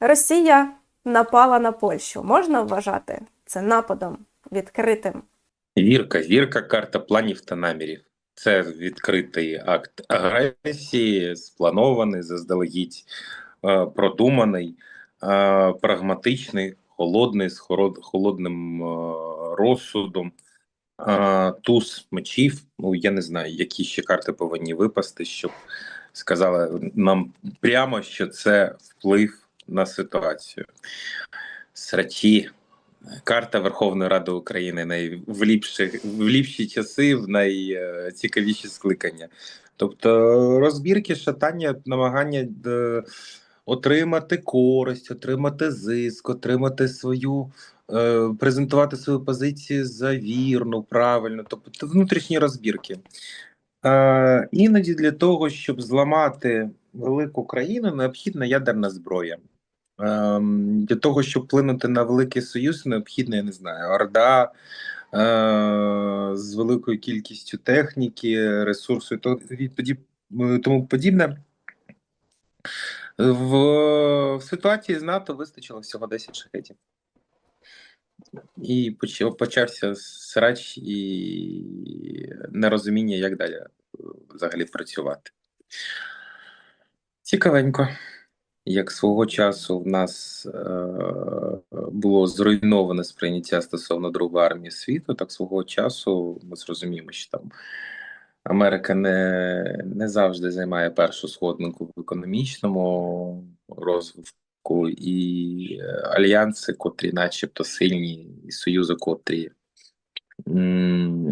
Росія напала на Польщу. Можна вважати це нападом відкритим? Вірка, вірка, карта планів та намірів. Це відкритий акт агресії, спланований, заздалегідь е, продуманий, е, прагматичний, холодний, з холодним е, розсудом. Туз мечів. Ну я не знаю, які ще карти повинні випасти, щоб сказали нам прямо, що це вплив на ситуацію. Срачі. Карта Верховної Ради України най... в, ліпші, в ліпші часи, в найцікавіші скликання. Тобто розбірки, шатання, намагання е, отримати користь, отримати зиск, отримати свою, е, презентувати свою позицію за вірну, правильно, тобто внутрішні розбірки. Е, іноді для того, щоб зламати велику країну, необхідна ядерна зброя. Ем, для того, щоб вплинути на великий союз, необхідно, я не знаю, орда е, з великою кількістю техніки, ресурсу і то- і е, тому подібне. В, в ситуації з НАТО вистачило всього 10 шахетів. І почався срач і нерозуміння, як далі е, взагалі працювати. Цікавенько. Як свого часу в нас е, було зруйноване сприйняття стосовно Другої армії світу, так свого часу ми зрозуміємо, що там Америка не, не завжди займає першу сходинку в економічному розвитку, і е, альянси, котрі, начебто, сильні, і союзи, котрі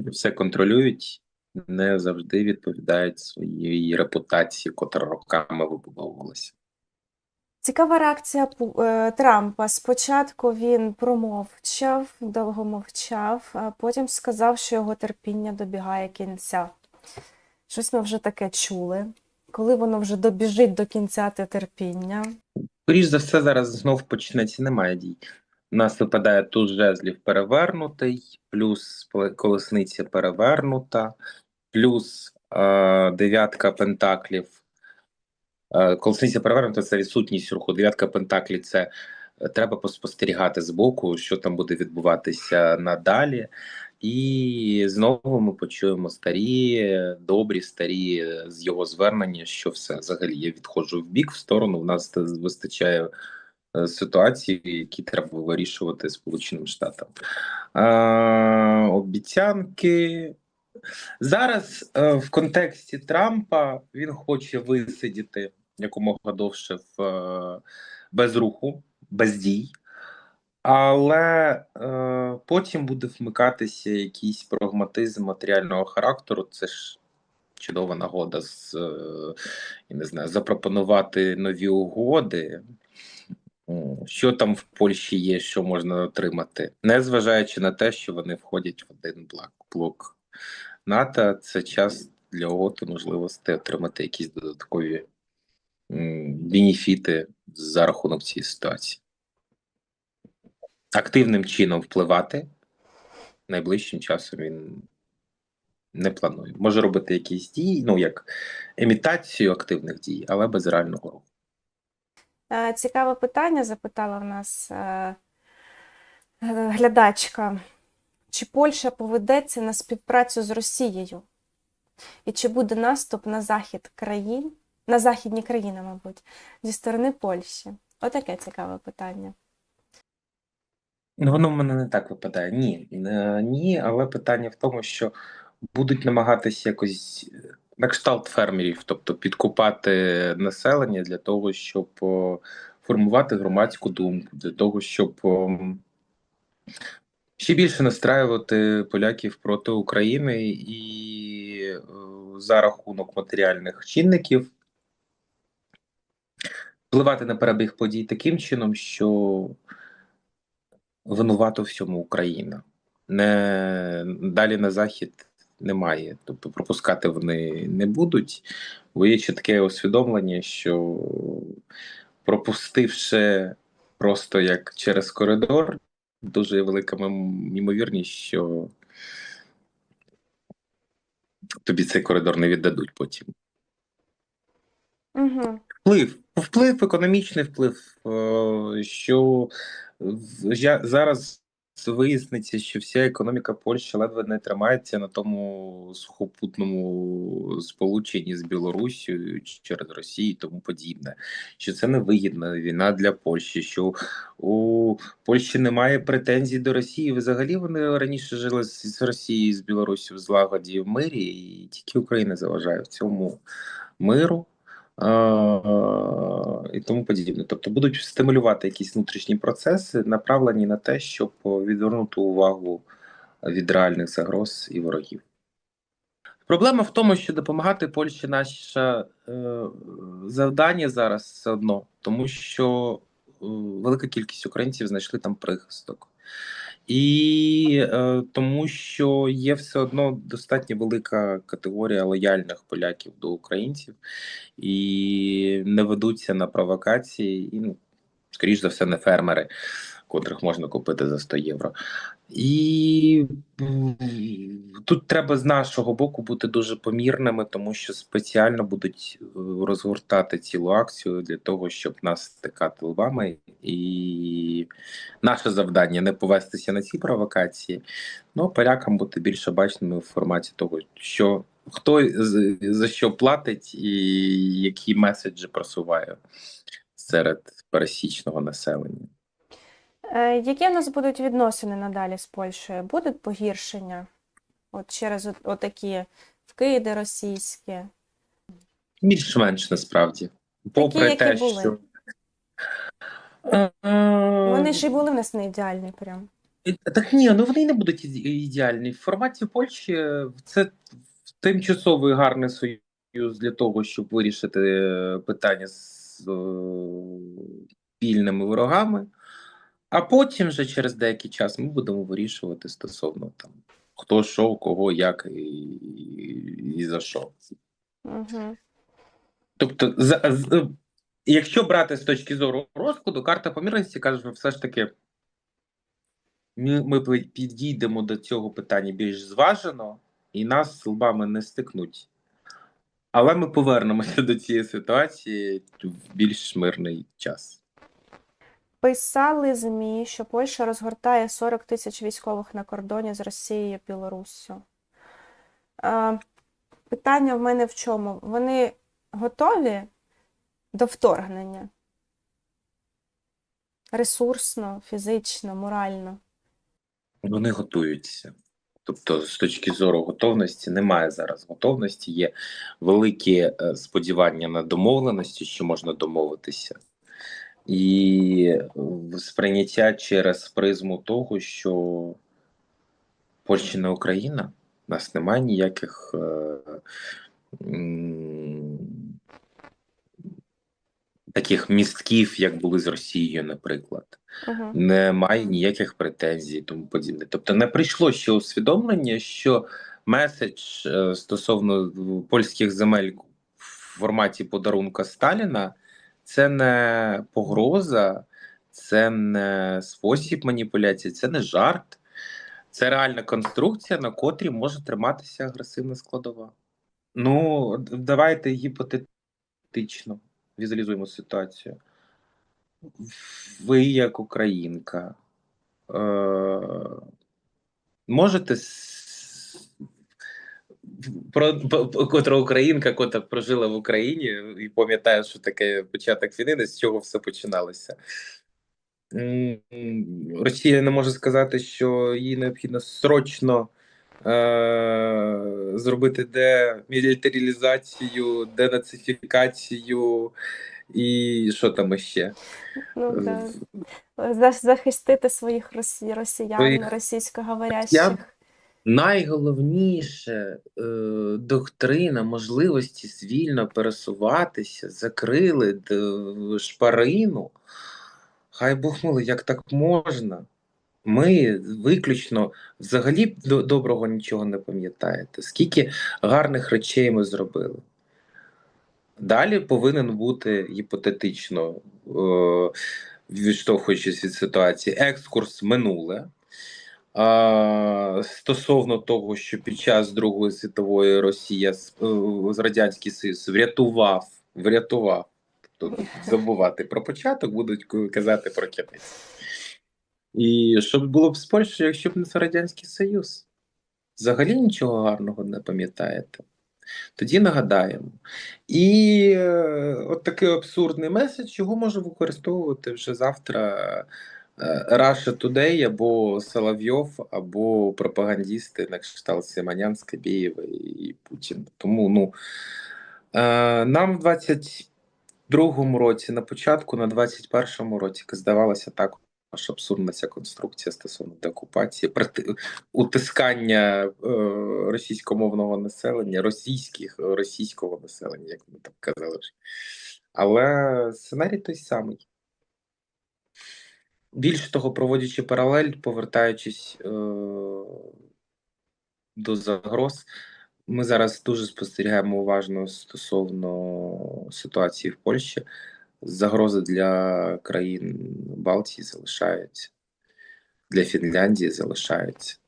все контролюють, не завжди відповідають своїй репутації, котра роками вибудовувалася. Цікава реакція е, Трампа. Спочатку він промовчав, довго мовчав, а потім сказав, що його терпіння добігає кінця. Щось ми вже таке чули. Коли воно вже добіжить до кінця те терпіння. Скоріш за все, зараз знов почнеться, немає дій. У нас випадає туз жезлів перевернутий, плюс колесниця перевернута, плюс е, дев'ятка пентаклів. Е, колесниця перевернута це відсутність руху. Дев'ятка пентаклів це е, треба поспостерігати збоку, що там буде відбуватися надалі. І знову ми почуємо старі, добрі, старі е, з його звернення, що все взагалі я відходжу в бік в сторону. У нас вистачає ситуації, які треба вирішувати Сполученим Штатам. А, обіцянки. Зараз в контексті Трампа він хоче висидіти якомога довше в, е, без руху, без дій. Але е, потім буде вмикатися якийсь прагматизм матеріального характеру. Це ж чудова нагода з, е, не знаю, запропонувати нові угоди. Що там в Польщі є, що можна отримати, незважаючи на те, що вони входять в один блок, НАТО, це час для угоди можливості отримати якісь додаткові бенефіти за рахунок цієї ситуації активним чином впливати найближчим часом він не планує. Може робити якісь дії, ну як імітацію активних дій, але без реального руху. Е, Цікаве питання запитала в нас е, глядачка. Чи Польща поведеться на співпрацю з Росією? І чи буде наступ на захід країн, на західні країни, мабуть, зі сторони Польщі? Отаке цікаве питання. Ну, воно в мене не так випадає. Ні, Е, ні, але питання в тому, що будуть намагатися якось е, на кшталт фермерів, тобто підкупати населення для того, щоб формувати громадську думку, для того, щоб ще більше настраювати поляків проти України і е, за рахунок матеріальних чинників впливати на перебіг подій таким чином, що винувато всьому Україна. Не далі на захід немає. Тобто пропускати вони не будуть, бо є чітке усвідомлення, що пропустивши просто як через коридор, дуже велика ймовірність, що тобі цей коридор не віддадуть потім. Угу. Вплив, вплив, економічний вплив, е, що зараз виясниться, що вся економіка Польщі ледве не тримається на тому сухопутному сполученні з Білоруссю через Росію і тому подібне. Що це невигідна війна для Польщі, що у Польщі немає претензій до Росії. Взагалі вони раніше жили з, Росією, з Білоруссю в злагоді в мирі, і тільки Україна заважає в цьому миру і тому подібне. Тобто будуть стимулювати якісь внутрішні процеси, направлені на те, щоб відвернути увагу від реальних загроз і ворогів. Проблема в тому, що допомагати Польщі наше е, завдання зараз все одно, тому що е, велика кількість українців знайшли там прихисток. І е, тому, що є все одно достатньо велика категорія лояльних поляків до українців, і не ведуться на провокації, і ну, скоріш за все, не фермери, котрих можна купити за 100 євро. І тут треба з нашого боку бути дуже помірними, тому що спеціально будуть е, розгортати цілу акцію для того, щоб нас стикати лбами. І наше завдання не повестися на ці провокації, ну полякам бути більш обачними в форматі того, що хто за що платить і які меседжі просуває серед пересічного населення. Е, Які в нас будуть відносини надалі з Польщею? Будуть погіршення? От через от- отакі вкиди російські. Більш-менш насправді. Попри які те, були. що. Вони ж і були в нас не ідеальні прям. Е, Так ні, ну вони не будуть іде- ідеальні. В форматі Польщі е, це тимчасовий гарний союз для того, щоб вирішити е, питання з е, спільними ворогами. А потім вже через деякий час ми будемо вирішувати стосовно там хто що, кого, як і, і за що. Угу. Тобто, за, з, якщо брати з точки зору розкладу, карта помірності каже, що все ж таки ми, ми підійдемо до цього питання більш зважено, і нас з лбами не стикнуть. Але ми повернемося до цієї ситуації в більш мирний час. Писали ЗМІ, що Польща розгортає 40 тисяч військових на кордоні з Росією і Білоруссю. Е, питання в мене в чому? Вони готові до вторгнення? Ресурсно, фізично, морально. Вони готуються. Тобто, з точки зору готовності, немає зараз готовності. Є великі е, сподівання на домовленості, що можна домовитися, і сприйняття через призму того, що Польща не Україна, у нас немає ніяких. Е, м, Таких містків, як були з Росією, наприклад Угу. немає ніяких претензій тому подібне. Тобто не прийшло ще усвідомлення, що меседж е, стосовно польських земель в форматі подарунка Сталіна це не погроза, це не спосіб маніпуляції, це не жарт, це реальна конструкція, на котрій може триматися агресивна складова. Ну, давайте гіпотетично візуалізуємо ситуацію ви, як українка, е, можете про, по- котра українка, котра прожила в Україні і пам'ятає, що таке початок війни, з чого все починалося. Росія не може сказати, що їй необхідно срочно е, зробити демілітаризацію, денацифікацію і що там іще. Ну, да. За- Захистити своїх росіян, російськоговорящих. Найголовніше е, доктрина можливості вільно пересуватися, закрили д- шпарину. Хай Бог милий, як так можна? Ми виключно взагалі до- доброго нічого не пам'ятаєте. Скільки гарних речей ми зробили. Далі повинен бути гіпотетично, е, відштовхуючись від ситуації, екскурс минуле. Стосовно того, що під час Другої світової Росія е, з Радянський Союз врятував, врятував, тобто забувати про початок, будуть казати про кінець. І щоб було б з Польщею, якщо б не Радянський Союз. Взагалі нічого гарного не пам'ятаєте. Тоді нагадаємо. І е, от такий абсурдний меседж його може використовувати вже завтра Russia Today або Соловйов, або пропагандісти на кшталт Симонян, Скабєєва і Путін. Тому ну, е, нам в 22-му році, на початку, на 21-му році здавалося також абсурдна ця конструкція стосовно деокупації, утискання е, російськомовного населення, російських, російського населення, як ми там казали. Але сценарій той самий. Більш того, проводячи паралель, повертаючись е, до загроз, ми зараз дуже спостерігаємо уважно стосовно ситуації в Польщі. Загрози для країн Балтії залишаються, для Фінляндії залишаються.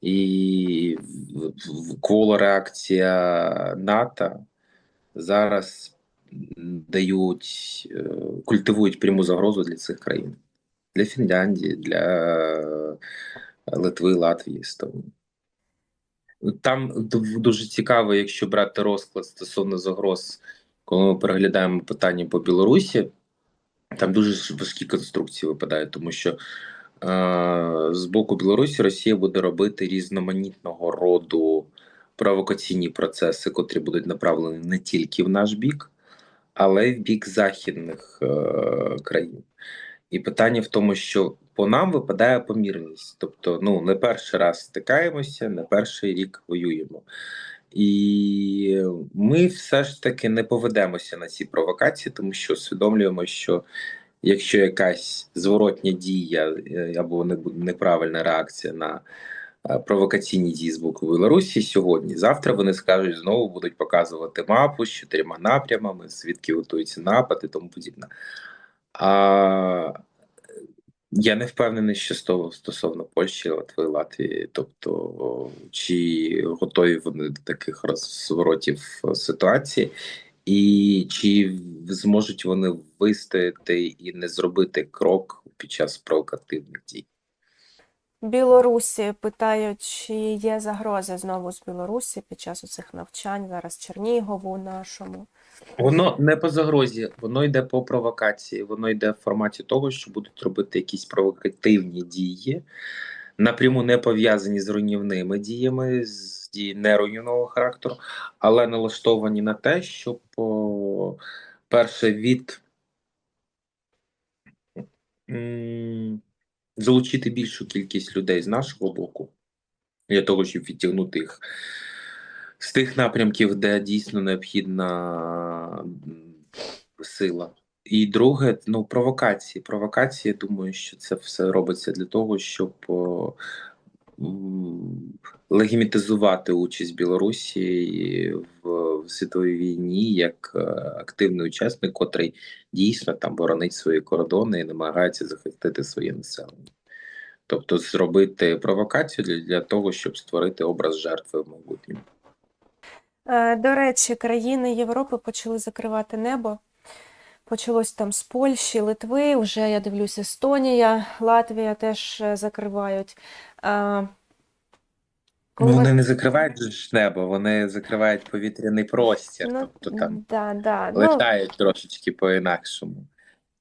І в- кволореакція НАТО зараз дають, е, культивують пряму загрозу для цих країн, для Фінляндії, для Литви, Латвії, Естонії. Там дуже цікаво, якщо брати розклад стосовно загроз, коли ми переглядаємо питання по Білорусі, там дуже важкі конструкції випадають, тому що е, з боку Білорусі Росія буде робити різноманітного роду провокаційні процеси, котрі будуть направлені не тільки в наш бік, але й в бік західних е, країн. І питання в тому, що по нам випадає помірність. Тобто, ну не перший раз стикаємося, не перший рік воюємо. І ми все ж таки не поведемося на ці провокації, тому що усвідомлюємо, що якщо якась зворотня дія е, або неправильна реакція на е, провокаційні дії з боку Білорусі сьогодні, завтра вони скажуть, знову будуть показувати мапу з чотирма напрямами, звідки готується напад і тому подібне. А я не впевнений, що сто- стосовно Польщі, Литви, Латвії. Тобто, чи готові вони до таких розворотів е, ситуації, і чи зможуть вони вистояти і не зробити крок під час провокативних дій? Білорусі питають, чи є загрози знову з Білорусі під час цих навчань, зараз Чернігову нашому. Воно не по загрозі, воно йде по провокації. Воно йде в форматі того, що будуть робити якісь провокативні дії, напряму не пов'язані з руйнівними діями, з дій неруйнівного характеру, але налаштовані на те, щоб о, перше від залучити більшу кількість людей з нашого боку, для того, щоб відтягнути їх з тих напрямків, де дійсно необхідна сила. І друге, ну, провокації. Провокації, я думаю, що це все робиться для того, щоб м, легімітизувати участь Білорусі в, світовій війні як е, активний учасник, котрий дійсно там боронить свої кордони і намагається захистити своє населення. Тобто зробити провокацію для, для того, щоб створити образ жертви в майбутньому. Е, До речі, країни Європи почали закривати небо. Почалось там з Польщі, Литви, вже я дивлюсь, Естонія, Латвія теж е, закривають. Коли Ну, вони не закривають ж небо, вони закривають повітряний простір, Ну, тобто там да, да. Ну, трошечки по-інакшому.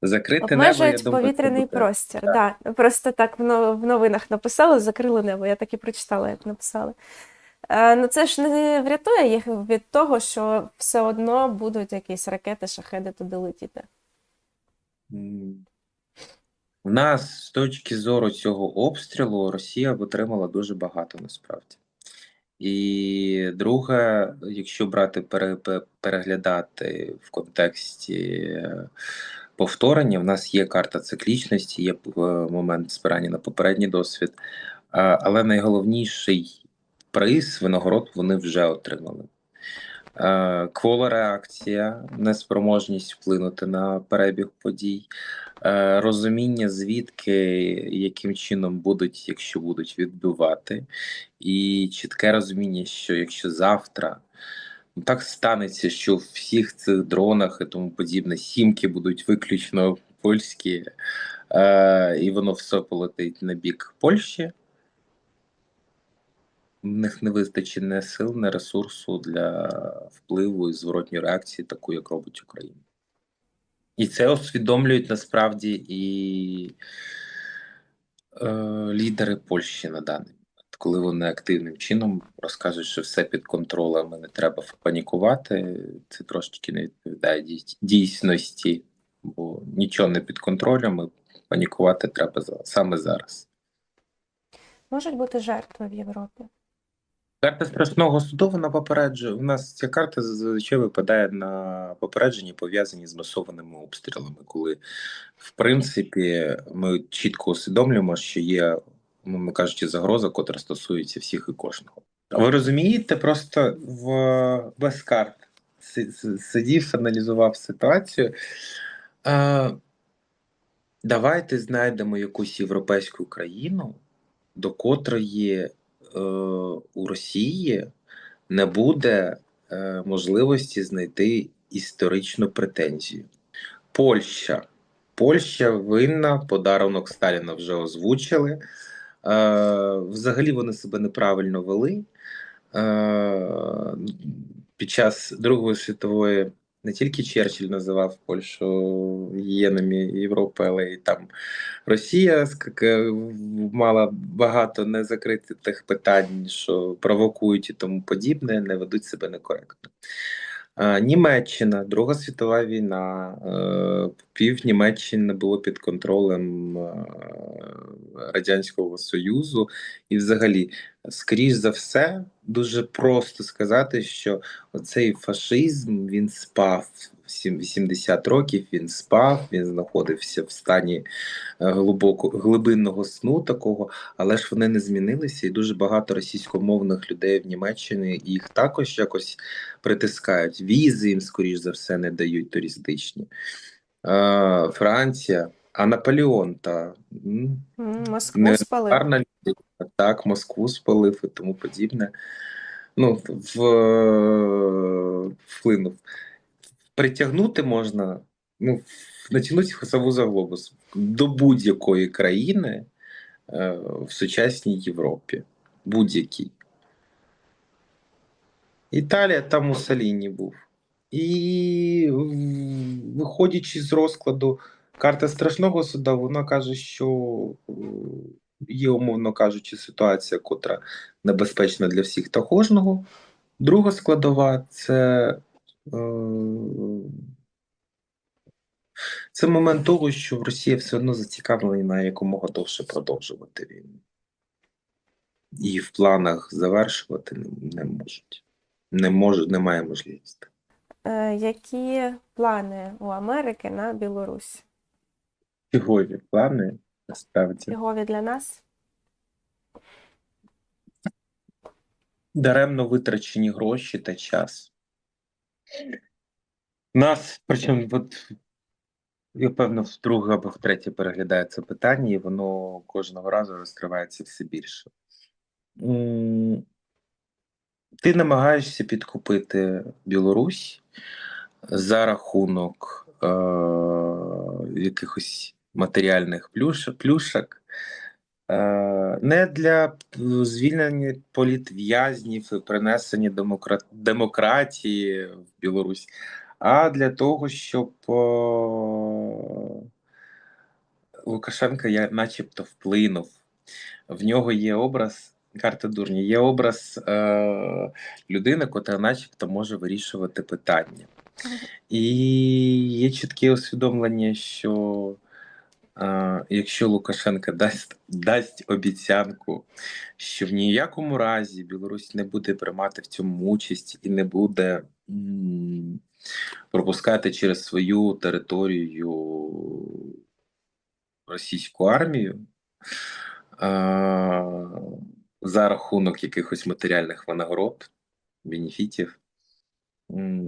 Закрите небо, я думаю, повітряний буде. простір. Да. Просто так в новинах написали, закрили небо. Я так і прочитала, як написали. Е, Ну це ж не врятує їх від того, що все одно будуть якісь ракети, шахеди туди летіти. У нас з точки зору цього обстрілу Росія б отримала дуже багато насправді. І друге, якщо брати переглядати в контексті е, повторення, в нас є карта циклічності, є е, момент спирання на попередній досвід, але найголовніший приз, винагород вони вже отримали. Е, Кволореакція, неспроможність вплинути на перебіг подій, е, розуміння, звідки, яким чином будуть, якщо будуть відбивати, і чітке розуміння, що якщо завтра Ну, Так станеться, що в всіх цих дронах і тому подібне сімки будуть виключно польські, е, і воно все полетить на бік Польщі. В них не вистачить не сил, не ресурсу для впливу і зворотньої реакції, таку, як робить Україна. І це усвідомлюють насправді і е, лідери Польщі на даний момент, коли вони активним чином розкажуть, що все під контролем і не треба панікувати. Це трошечки не відповідає дійсності, бо нічого не під контролем, і панікувати треба саме зараз. Можуть бути жертви в Європі. Карта страшного суду вона попереджує. У нас ця карта зазвичай випадає на попередженні, пов'язані з масованими обстрілами, коли в принципі ми чітко усвідомлюємо, що є, мовно кажучи, загроза, котра стосується всіх і кожного. Ви розумієте, просто в без карт Си- си- сидів, аналізував ситуацію. Е, давайте знайдемо якусь європейську країну, до котрої у Росії не буде е, можливості знайти історичну претензію. Польща. Польща винна, подарунок Сталіна вже озвучили. Е, взагалі вони себе неправильно вели. Е, під час Другої світової не тільки Черчилль називав Польщу гієнами Європи, але й там Росія мала багато незакритих питань, що провокують і тому подібне, не ведуть себе некоректно. Німеччина, Друга світова війна, е, пів Німеччини було під контролем е, Радянського Союзу, і взагалі, скоріш за все, дуже просто сказати, що оцей фашизм він спав. Сім- 80 років він спав, він знаходився в стані е, глибоко глибинного сну такого, але ж вони не змінилися, і дуже багато російськомовних людей в Німеччині їх також якось притискають. Візи їм, скоріш за все, не дають туристичні. Е, Франція, а Наполеон та м, М, Москву спалив. Так, Москву спалив і тому подібне. Ну, в, вплинув. Притягнути можна, ну, натягнути хосову за глобус до будь-якої країни е, в сучасній Європі. Будь-якій. Італія там Муссоліні був. І виходячи з розкладу, карта страшного суда, вона каже, що е, є, умовно кажучи, ситуація, котра небезпечна для всіх та кожного. Друга складова це, е, це момент того, що Росія все одно зацікавлена якомога довше продовжувати війну. І в планах завершувати не, не можуть. Не може, немає можливості. Е, Які плани у Америки на Білорусь? Фігові плани, насправді. Фігові для нас? Даремно витрачені гроші та час. Нас, причому, от, я певно, вдруге або втретє переглядає це питання, і воно кожного разу розкривається все більше. Ти намагаєшся підкупити Білорусь за рахунок е- якихось матеріальних плюш, плюшок. Е, не для звільнення політв'язнів і принесення демокра... демократії в Білорусь, а для того, щоб е, Лукашенко я начебто вплинув. В нього є образ, карта дурні, є образ е, людини, котра начебто може вирішувати питання. І є чітке усвідомлення, що якщо Лукашенко дасть, дасть обіцянку, що в ніякому разі Білорусь не буде приймати в цьому участь і не буде пропускати через свою територію російську армію за рахунок якихось матеріальних винагород, бенефітів. Е,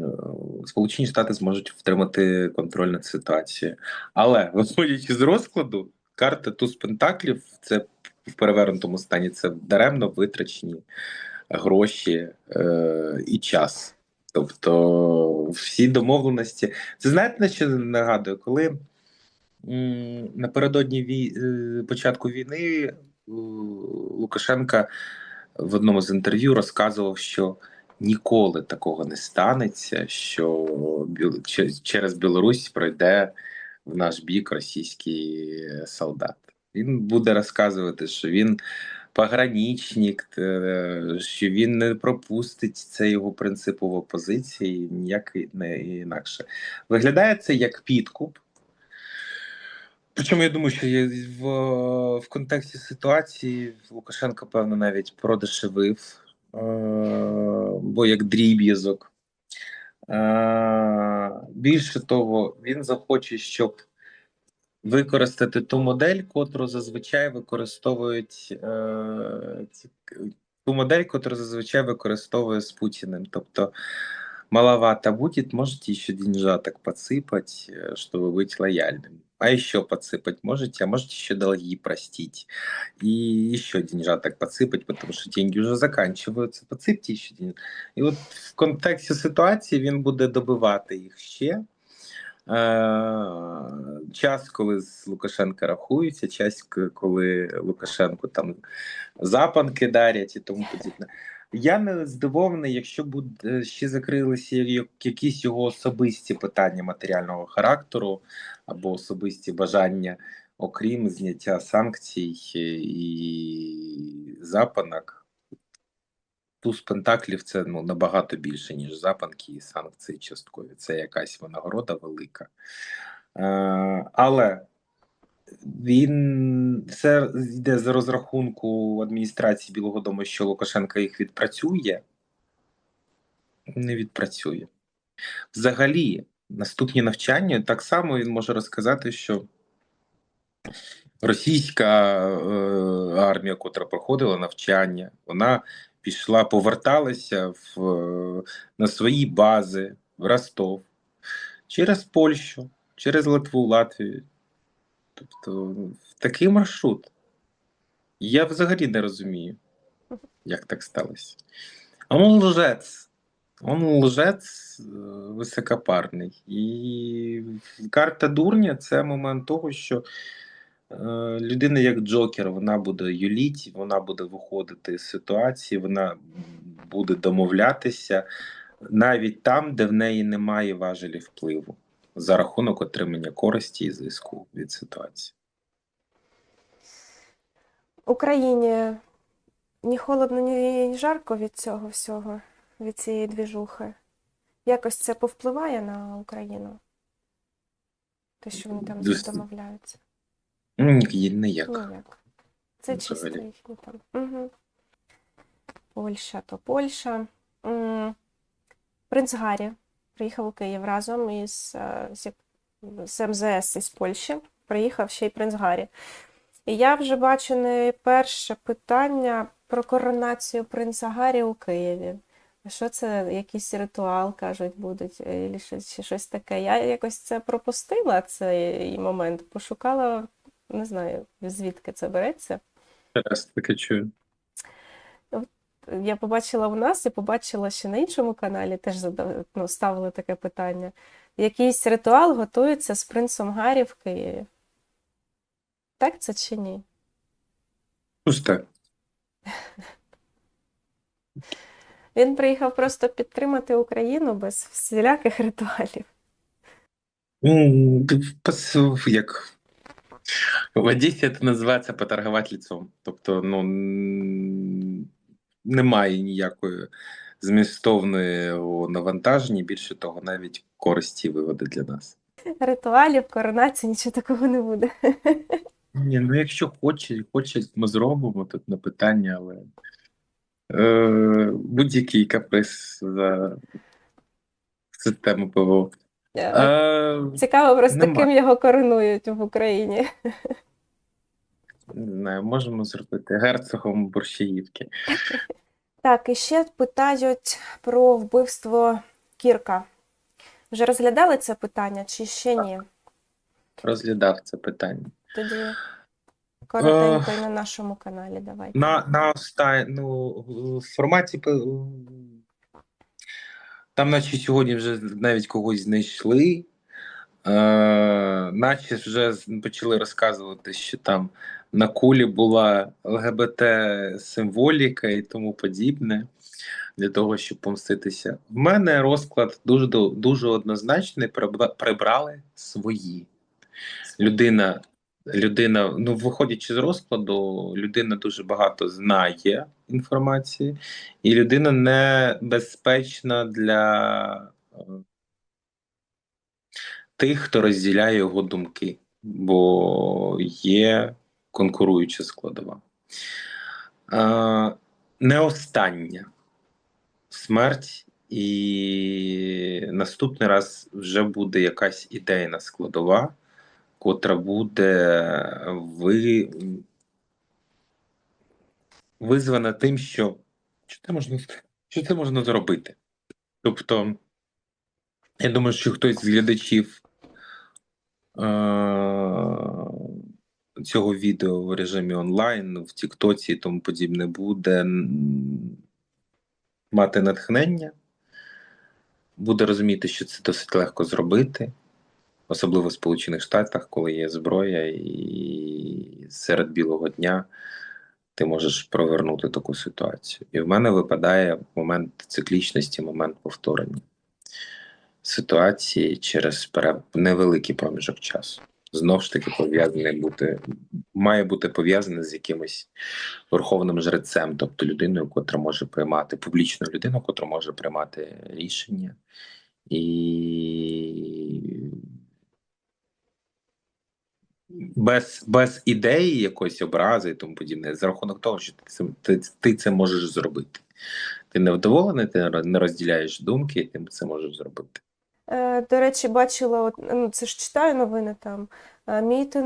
Сполучені Штати зможуть втримати контроль над ситуацією. Але виходячи з розкладу, карта туз пентаклів це в перевернутому стані це даремно витрачені гроші е, і час. Тобто всі домовленості. Це знаєте, на що нагадує, коли м, напередодні вій... е, початку війни е, Лукашенка в одному з інтерв'ю розказував, що ніколи такого не станеться, що через Білорусь пройде в наш бік російський солдат. Він буде розказувати, що він пограничник, е, що він не пропустить це його принципова позиція, ніяк не інакше. Виглядає це як підкуп. Причому я думаю, що в, в контексті ситуації Лукашенко, певно, навіть продешевив, е, бо як дріб'язок. Е, більше того, він захоче, щоб використати ту модель, котру зазвичай використовують е, ці- ту модель, котру зазвичай використовує з Путіним. Тобто маловато будет, можете еще деньжаток подсыпать, э, чтобы быть лояльным. А еще подсыпать можете, а можете еще долги простить. И еще деньжаток подсыпать, потому что деньги уже заканчиваются. Подсыпьте еще деньги. І от в контексті ситуації він буде добивати їх ще. Е, Час, коли з Лукашенка рахуються, час, к- коли Лукашенку там запанки дарять і тому подібне. Я не здивований, якщо буде ще закрилися я- якісь його особисті питання матеріального характеру або особисті бажання, окрім зняття санкцій і запанок. Туз пентаклів це ну, набагато більше, ніж запанки і санкції часткові. Це якась винагорода велика. Е, але він все йде з розрахунку адміністрації Білого Дому, що Лукашенка їх відпрацює, не відпрацює. Взагалі, наступні навчання так само він може розказати, що російська е, армія, котра проходила навчання, вона пішла, поверталася в, е, на свої бази в Ростов через Польщу, через Литву, Латвію. Тобто такий маршрут. Я взагалі не розумію, як так сталося. А лжець. Он лжець е, високопарний. І карта дурня це момент того, що е, людина як Джокер, вона буде юліть, вона буде виходити з ситуації, вона буде домовлятися навіть там, де в неї немає важелі впливу за рахунок отримання користі і зиску від ситуації. Україні ні холодно, ні жарко від цього всього, від цієї двіжухи. Якось це повпливає на Україну? Те, що вони там Дос- домовляються. Ні, ніяк. Ну як? Це Ну, чисто їхні там. Угу. Польща то Польща. Принц Гаррі приїхав у Київ разом із е, з, з МЗС із Польщі. Приїхав ще й принц Гаррі. І я вже бачу не перше питання про коронацію принца Гаррі у Києві. Що це якийсь ритуал, кажуть, будуть, е, щось, чи щось таке. Я якось це пропустила цей момент, пошукала, не знаю, звідки це береться. Раз таке чую. Я побачила у нас і побачила ще на іншому каналі, теж задав- ну, ставили таке питання. Якийсь ритуал готується з принцем Гаррі в Києві. Так це чи ні? Пусте. Він приїхав просто підтримати Україну без всіляких ритуалів. Як в Одесі це називається поторгувати лицом. Тобто, ну немає ніякої змістовної навантаження, більше того, навіть користі вигоди для нас. Ритуалів, коронації, нічого такого не буде. Ні, ну якщо хочуть, хочуть, ми зробимо тут на питання, але будь-який каприз за систему ПВО. Е, Цікаво просто, нема. ким його коронують в Україні. не знаю, можемо зробити герцогом Борщаївки. Так, і ще питають про вбивство Кірка. Вже розглядали це питання чи ще ні? Розглядав це питання. Тоді коротенько і на нашому каналі давайте. На, на оста... ну, в форматі Там, наче сьогодні вже навіть когось знайшли, е, наче вже почали розказувати, що там на кулі була ЛГБТ-символіка і тому подібне, для того, щоб помститися. В мене розклад дуже, дуже однозначний, прибрали свої. Людина, людина, ну, виходячи з розкладу, людина дуже багато знає інформації, і людина небезпечна для е, тих, хто розділяє його думки, бо є конкуруюча складова. Е, не остання смерть, і наступний раз вже буде якась ідейна складова, котра буде ви... визвана тим, що, що, це можна, що це можна зробити. Тобто, я думаю, що хтось з глядачів е- цього відео в режимі онлайн, в Тіктоці і тому подібне буде мати натхнення, буде розуміти, що це досить легко зробити, особливо в Сполучених Штатах, коли є зброя, і серед білого дня ти можеш провернути таку ситуацію. І в мене випадає момент циклічності, момент повторення ситуації через невеликий проміжок часу. Знов ж таки пов'язаний бути, має бути пов'язаний з якимось верховним жрецем, тобто людиною, котра може приймати публічною людиною, котра може приймати рішення і без, без ідеї якоїсь образи і тому подібне, за рахунок того, що ти це, ти, ти це можеш зробити. Ти не вдоволений, ти не розділяєш думки, і ти це можеш зробити. Е, До речі, бачила, от, ну це ж читаю новини там. е, Мітинг